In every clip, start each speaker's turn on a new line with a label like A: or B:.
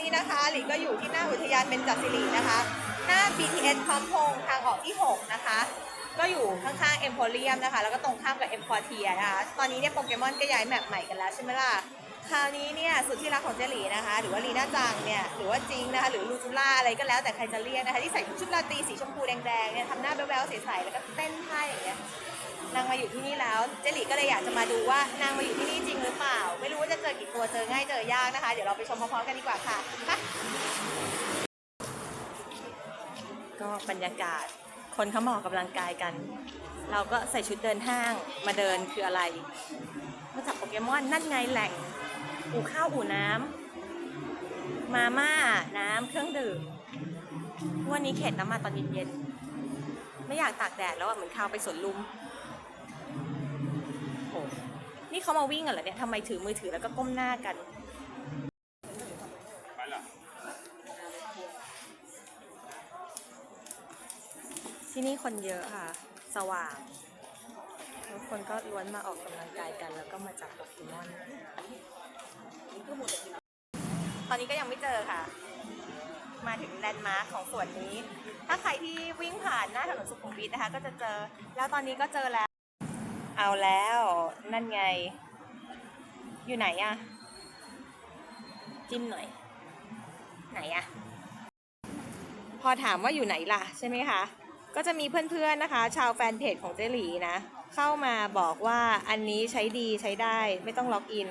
A: นี้นะคะหลีก็อยู่ที่หน้าอุทยานเบญจศิรินะคะ หน้า BTS พร้อมพงทางออกที่ 6 นะคะ ก็อยู่ข้างๆเอ็มโพเรียมนะคะ แล้วก็ตรงข้ามกับเอ็มพอเทียนะคะ ตอนนี้เนี่ยโปเกมอนก็ย้ายแมปใหม่กันแล้วใช่ไหมล่ะ คราวนี้เนี่ยสุดที่รักของเจลีนะคะ หรือว่าลีน่าจังเนี่ย หรือว่าจริงนะคะ หรือลูจูล่าอะไรก็แล้วแต่ใครจะเรียกนะคะ ที่ใส่ชุดราตรีสีชมพูแดงๆเนี่ยทำหน้าแบ๊วๆใสๆแล้วก็เต้นท่าอย่างเงี้ย นางมาอยู่ที่นี่แล้วเจลีก็เลยอยากจะมาดูว่านางมาอยู่ที่นี่จริงหรือเปล่า ไม่รู้ว่าจะเจอกี่ตัวเจอง่ายเจอยากนะคะ เดี๋ยวเราไปชมพร้อมๆกันดีกว่าค่ะไปก็บรรยากาศ คนเขามาออกกำลังกายกัน เราก็ใส่ชุดเดินห้างมาเดินคืออะไรมาจับโปเกมอนนั่นไงแหล่ง อู่ข้าวอู่น้ำมาม่าน้ำเครื่องดื่มวันนี้เข็ดน้ำมาตอนเย็นๆไม่อยากตากแดดแล้วอะเหมือนข้าวไปสวนลุม นี่เขามาวิ่งกันเหรอเนี่ยทำไมถือมือถือแล้วก็ก้มหน้ากันที่นี่คนเยอะค่ะ สว่างทุกคนก็ล้วนมาออกกำลังกายกัน แล้วก็มาจับโปเกมอนตอนนี้ก็ยังไม่เจอค่ะ มาถึงแลนด์มาร์คของสวนนี้ ถ้าใครที่วิ่งผ่านหน้าถนนสุขุมวิทนะคะ ก็จะเจอ แล้วตอนนี้ก็เจอแล้ว เอาแล้ว นั่นไง อยู่ไหนอะจิ้มหน่อย ไหนอะพอถามว่าอยู่ไหนล่ะ ใช่ไหมคะ ก็จะมีเพื่อนๆนะคะ ชาวแฟนเพจของเจหลีนะ เข้ามาบอกว่าอันนี้ใช้ดีใช้ได้ไม่ต้องล็อกอิน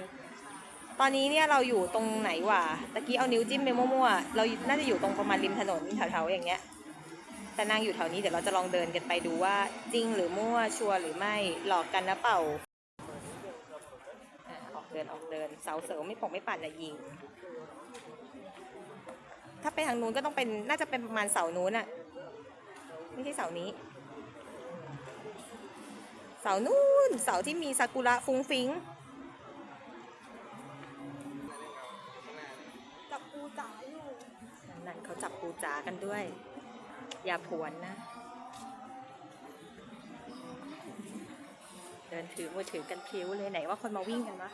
A: ตอนนี้เนี่ยเราอยู่ตรงไหนวะตะกี้เอานิ้วจิ้มไปมั่วๆ เราน่าจะอยู่ตรงประมาณริมถนนแถวๆอย่างเงี้ย แต่นางอยู่แถวนี้เดี๋ยวเราจะลองเดินกันไปดูว่า จริงหรือมั่วชัวร์หรือไม่หลอกกันนะเปล่าออกเดินออกเดินเสาเสริมไม่ปกไม่ปั่นนะยิง ถ้าไปทางนู้นก็ต้องเป็นน่าจะเป็นประมาณเสานู้นอะไม่ใช่เสานี้ เสานู้นเสาที่มีซากุระฟุ้งฟิ้ง
B: จับปูจ๋าอยู่
A: นั่นเขาจับปูจ๋ากันด้วย อย่าผวนนะ เดินถือมือถือกันพลิ้วเลยไหนว่าคนมาวิ่งกันวะ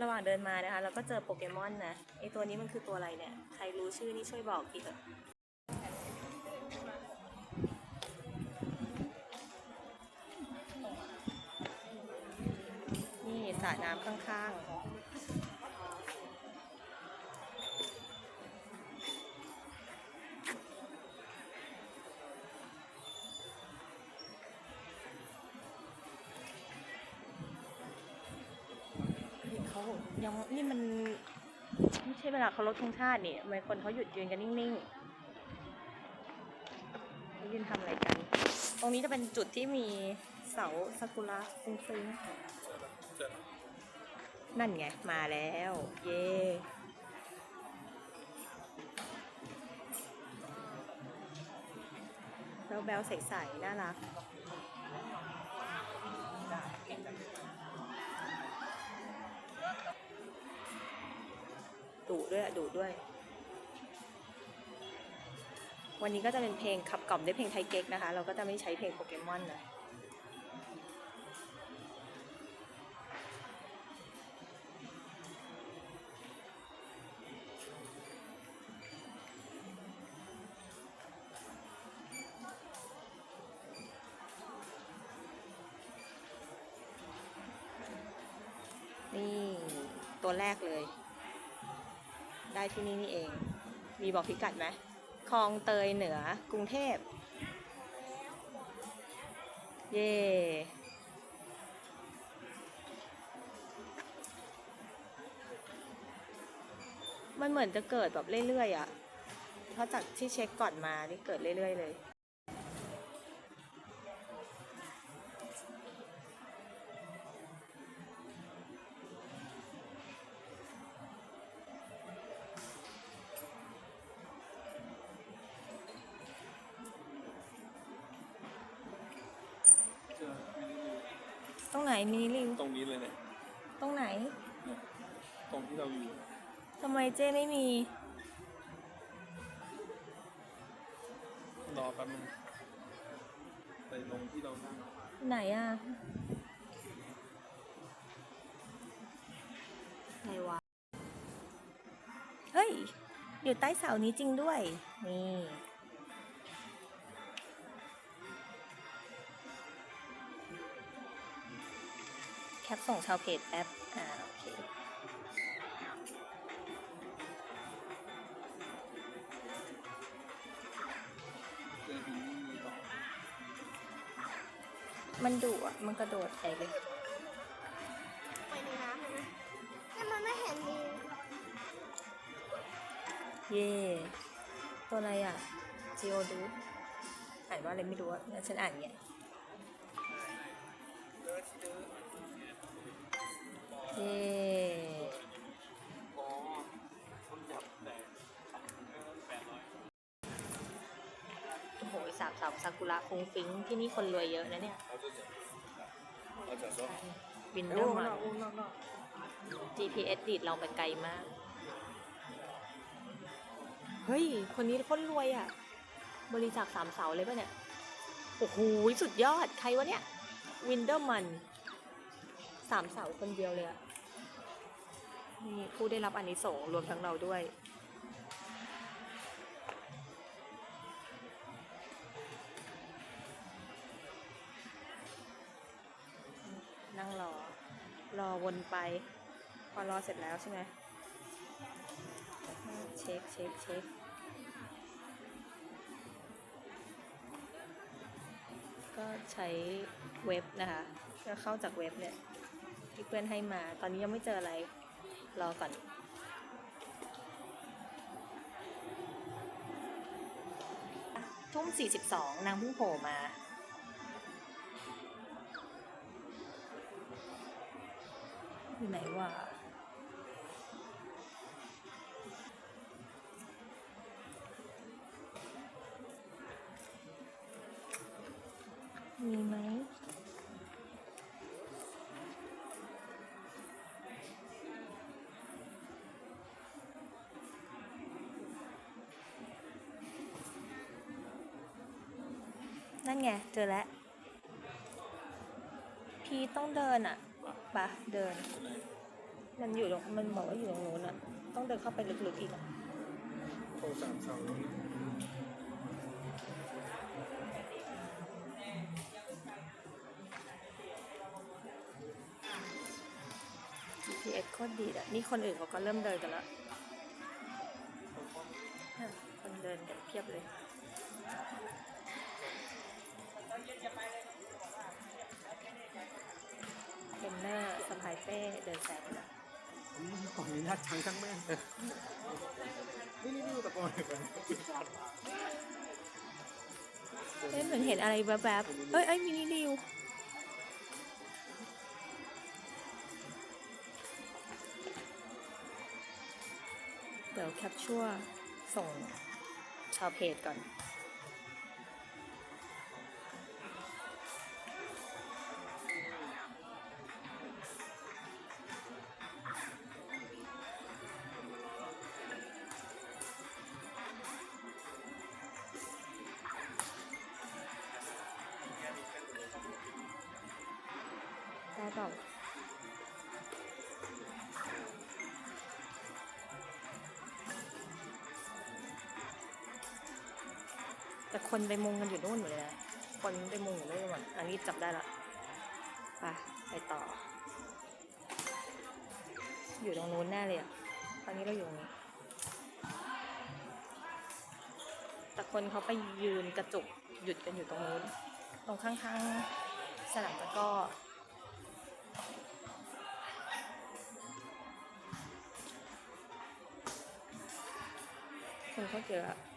A: ระหว่างเดินมานะคะ เราก็เจอโปเกมอนนะไอตัวนี้มันคือตัวอะไรเนี่ย ใครรู้ชื่อนี่ช่วยบอกทีเถอะนี่สระน้ำข้างๆ ยังนี่มันไม่ใช่เวลาเขาลดธงชาตินี่ทำไมคนเขาหยุดยืนกันนิ่งๆยืนทำอะไรกัน ตรงนี้จะเป็นจุดที่มีเสาซากุระฟุ้งๆนั่นไง มาแล้ว เย่แล้วแบลใสๆน่ารัก ดุด้วยดุด้วย วันนี้ก็จะเป็นเพลงขับกล่อมด้วยเพลงไทยเก๊กนะคะ เราก็จะไม่ใช้เพลงโปเกมอนนะนี่ ตัวแรกเลย ได้ที่นี่นี่เอง มีบอกพิกัดไหมคลองเตยเหนือกรุงเทพ เย่มันเหมือนจะเกิดแบบเรื่อยๆอะ่ะเพราะจากที่เช็คก่อนมานี่เกิดเรื่อยๆเลย ตรงไหนมินิลิง
C: ตรงนี้เลยเนี่ย
A: ตรงไหน
C: ตรงที่เราอยู่
A: ทำไมเจ้ไม่มี
C: รอแป๊บนึงไปลงที่เรานั่ง
A: ไหนอะ ไหนวะอยู่ใต้เสานี้จริงด้วย นี่ ปส่งชาวเพจแอปอ่าโอเค
C: เจอบินนี่มีต่อ
A: มันดุอะ มันกระโดดใส่เลย
B: ไปในน้ำเลยนะแต่มันไม่เห็นมี
A: เย่ตัวอะไรอะจีโอดูอ่านว่าอะไรไม่รู้อะงั้นฉันอ่านเนี่ย ซากุระฟุ้งฟิ้งที่นี่คนรวยเยอะนะเนี่ย
C: เราจะจับเราจะซ้อม
A: วินเดอร์มัน GPS ดีดเราไปไกลมาก เฮ้ย คนนี้คนรวยอะ บริจาคสามเสาเลยป่ะเนี่ย โอ้โห สุดยอด ใครวะเนี่ย วินเดอร์มันสามเสาคนเดียวเลยอะ นี่ผู้ได้รับอันนี้ส่งส์รวมทั้งเราด้วย ไป พอรอเสร็จแล้วใช่ไหมเช็คเช็คเช็คก็ใช้เว็บนะคะก็เข้าจากเว็บเนี่ยที่เพื่อนให้มา ตอนนี้ยังไม่เจออะไร รอก่อนทุ่ม42 นางเพิ่งโผล่มา อยู่ไหนวะมีไหมนั่นไง เจอแล้ว พีต้องเดินอะ ปะเดิน มันอยู่ตรงมันบอกว่าอยู่ตรงนู้นอะต้องเดินเข้าไปลึกๆอีกอะ
C: โทรสามเสา
A: GPS โคตรดีอะนี่คนอื่นเขาก็เริ่มเดินกันแล้วอะคนเดินกันเพียบเลย เทรนเนอร์สะพายเป้เดินแซงกันแล้ว
C: ขออนุญาตช้างทั้งแม่นี่นี่นี่ตะโกนเลย
A: เอ้ยเหมือนเห็นอะไรแวบๆเอ้ยเอ้ยมินิริวเดี๋ยวแคปชั่วส่งชาวเพจก่อน เปล่าแต่คนไปมุงกันอยู่นู่นหมดเลยนะคนไปมุงอยู่นู่นหมดอันนี้จับได้ละไปไปต่อ อยู่ตรงนู้นแน่เลยอะตอนนี้เราอยู่ตรงนี้แต่คนเขาไปยืนกระจุกหยุดกันอยู่ตรงนู้น ตรงข้างๆ สนามตะก้อ คนก็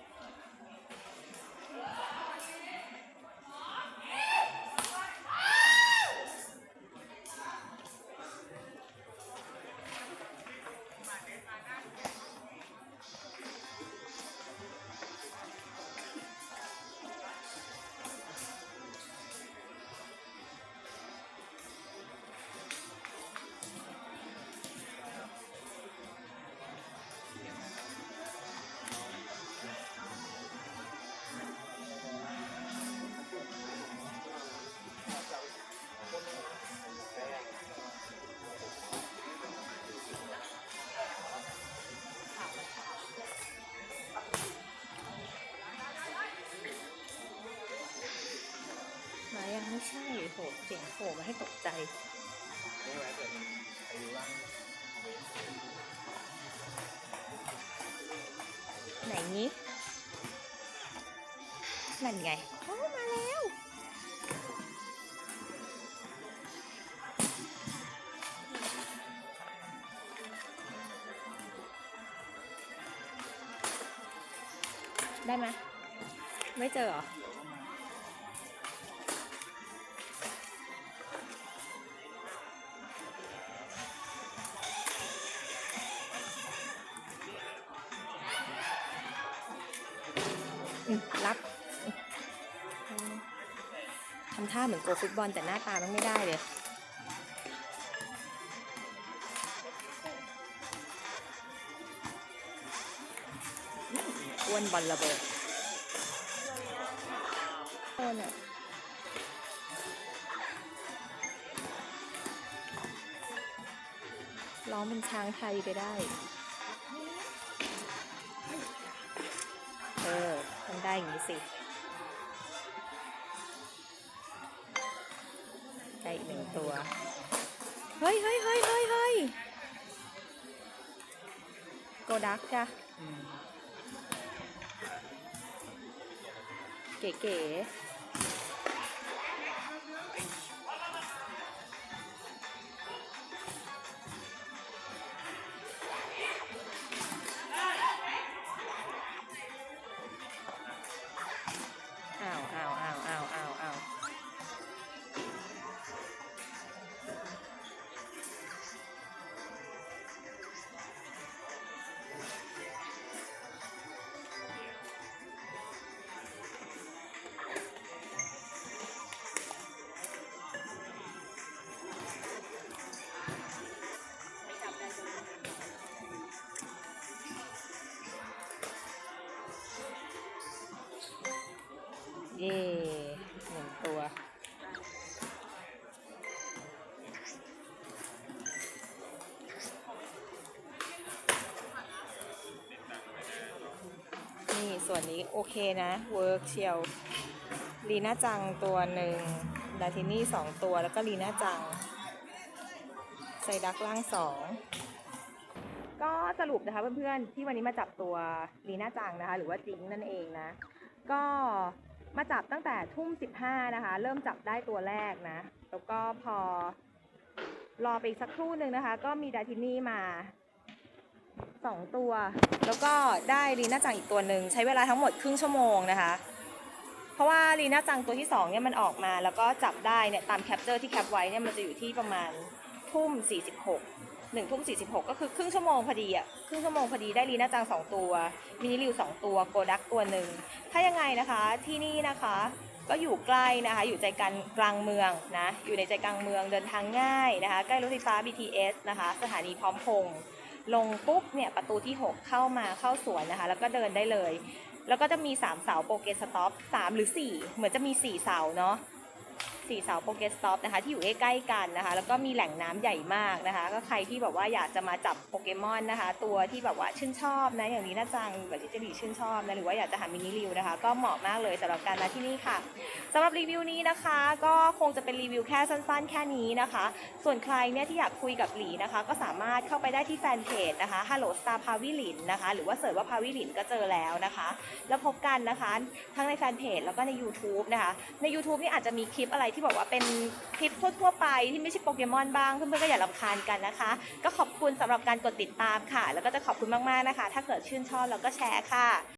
C: น
A: นี้ นั่นไงโอ้มาแล้วได้ไหมไม่เจอเหรอ รับทำท่าเหมือนโกฟุตบอลแต่หน้าตามันไม่ได้เลยอ้วนบอลระเบิดโอนอะร้องเป็นช้างไทยไปได้ อย่างนี้สิได้อีกหนึ่งตัว เฮ้ยเฮ้ยเฮ้ยเฮ้ยเฮ้ยโกดักจ้ะ
C: อืม
A: เก๋ๆ ส่วนนี้โอเคนะเวิร์กเชียวลีน่าจังตัวหนึ่งดาทินี่สองตัวแล้วก็ลีน่าจังไซดักล่างสองก็สรุปนะคะเพื่อนๆที่วันนี้มาจับตัวลีน่าจังนะคะ หรือว่าจิงนั่นเองนะ ก็มาจับตั้งแต่ทุ่มสิบห้านะคะ เริ่มจับได้ตัวแรกนะ แล้วก็พอรอไปอีกสักครู่หนึ่งนะคะ ก็มีดาทินี่มา สองตัว แล้วก็ได้ลีน่าจังอีกตัวหนึ่งใช้เวลาทั้งหมดครึ่งชั่วโมงนะคะ เพราะว่าลีน่าจังตัวที่สองเนี่ยมันออกมาแล้วก็จับได้เนี่ยตามแคปเจอร์ที่แคปไว้เนี่ยมันจะอยู่ที่ประมาณทุ่มสี่สิบหกหนึ่งทุ่มสี่สิบหกก็คือครึ่งชั่วโมงพอดีอะครึ่งชั่วโมงพอดีได้ลีน่าจังสองตัวมินิริวสองตัวโกดักตัวหนึ่งถ้ายังไงนะคะที่นี่นะคะ ก็อยู่ใกล้นะคะ อยู่ใจกลางกลางเมืองนะอยู่ในใจกลางเมืองเดินทางง่ายนะคะ ใกล้รถไฟฟ้า BTS นะคะ สถานีพร้อมพงษ์ ลงปุ๊บเนี่ยประตูที่ 6 เข้ามาเข้าสวนนะคะ แล้วก็เดินได้เลย แล้วก็จะมี 3 เสาโปรเกสต็อป3หรือ 4 เหมือนจะมี 4 เสาเนาะ สี่เสาโปเกสต็อปนะคะที่อยู่ใกล้ๆกันนะคะ แล้วก็มีแหล่งน้ำใหญ่มากนะคะ ก็ใครที่แบบว่าอยากจะมาจับโปเกมอนนะคะ ตัวที่แบบว่าชื่นชอบนะอย่างนี้น่าจังแบบที่เจลีชื่นชอบนะหรือว่าอยากจะหามินิริวนะคะ ก็เหมาะมากเลยสำหรับการมาที่นี่ค่ะสำหรับรีวิวนี้นะคะ ก็คงจะเป็นรีวิวแค่สั้นๆ แค่นี้นะคะ ส่วนใครเนี่ยที่อยากคุยกับหลีนะคะ ก็สามารถเข้าไปได้ที่แฟนเพจนะคะ Hello Star p a v i l i n นนะคะหรือว่าเสิร์ชว่า p a v i l i n ก็เจอแล้วนะคะ แล้วพบกันนะคะ ทั้งในแฟนเพจแล้วก็ใน YouTube นะคะใน YouTube นี่อาจจะมีคลิปอะไรที่บอกว่าเป็นคลิปทั่วๆไปที่ไม่ใช่โปเกมอนบ้างเพื่อนๆก็อย่าลำคาญกันนะคะ ก็ขอบคุณสำหรับการกดติดตามค่ะ แล้วก็จะขอบคุณมากๆนะคะ ถ้าเกิดชื่นชอบแล้วก็แชร์ค่ะ